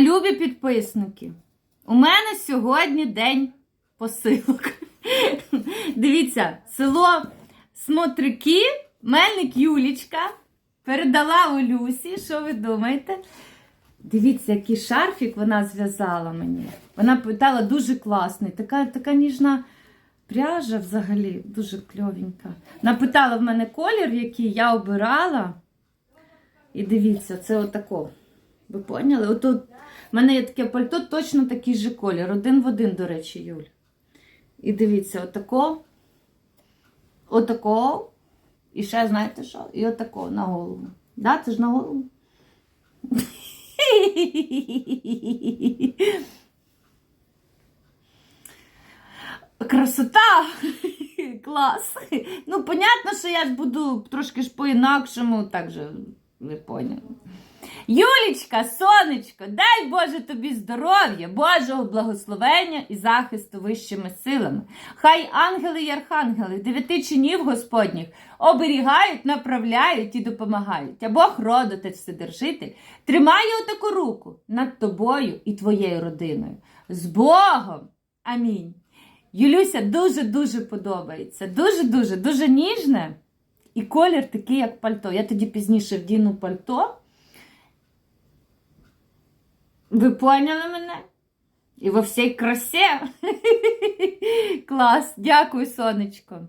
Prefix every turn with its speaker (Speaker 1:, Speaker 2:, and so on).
Speaker 1: Любі підписники, у мене сьогодні день посилок. Дивіться, село Смотрики, мельник Юлічка передала Олюсі. Що ви думаєте? Дивіться, який шарфік вона зв'язала мені. Вона питала дуже класний. Така, така ніжна пряжа взагалі, дуже кльовенька. Вона питала в мене колір, який я обирала. І дивіться, це отако. Ви поняли? Отут в мене є таке пальто, точно такий же колір. Один в один, до речі, Юль. І дивіться, отако. Отако. І ще, знаєте що? І отако на голову. Да, це ж на голову. Красота! Клас! Ну, понятно, що я ж буду трошки ж по-інакшому, так же, ви поняли. Юлічка, сонечко, дай Боже тобі здоров'я, Божого благословення і захисту вищими силами. Хай ангели й архангели, дев'яти чинів Господніх оберігають, направляють і допомагають. А Бог родотець вседержитель, тримає отаку руку над тобою і твоєю родиною. З Богом! Амінь. Юлюся дуже-дуже подобається. Дуже-дуже, дуже ніжне. І колір такий, як пальто. Я тоді пізніше вдіну пальто. Ви поняли мене? І во всій красі. Клас. Дякую, сонечко.